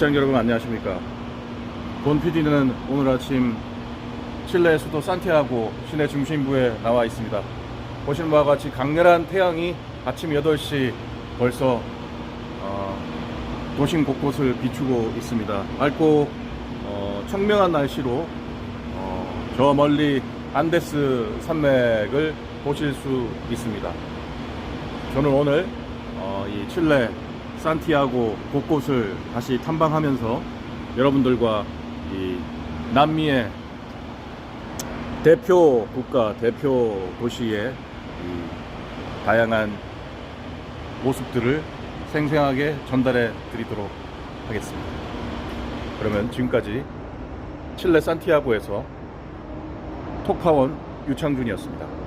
시청자 여러분 안녕하십니까? 본 PD는 오늘 아침 칠레 수도 산티아고 시내 중심부에 나와 있습니다. 보시는 바와 같이 강렬한 태양이 아침 8시 벌써 어, 도심 곳곳을 비추고 있습니다. 맑고 어, 청명한 날씨로 어, 저 멀리 안데스 산맥을 보실 수 있습니다. 저는 오늘 어, 이 칠레 산티아고 곳곳을 다시 탐방하면서 여러분들과 이 남미의 대표 국가, 대표 도시의 이 다양한 모습들을 생생하게 전달해 드리도록 하겠습니다. 그러면 지금까지 칠레 산티아고에서 톡파원 유창준이었습니다.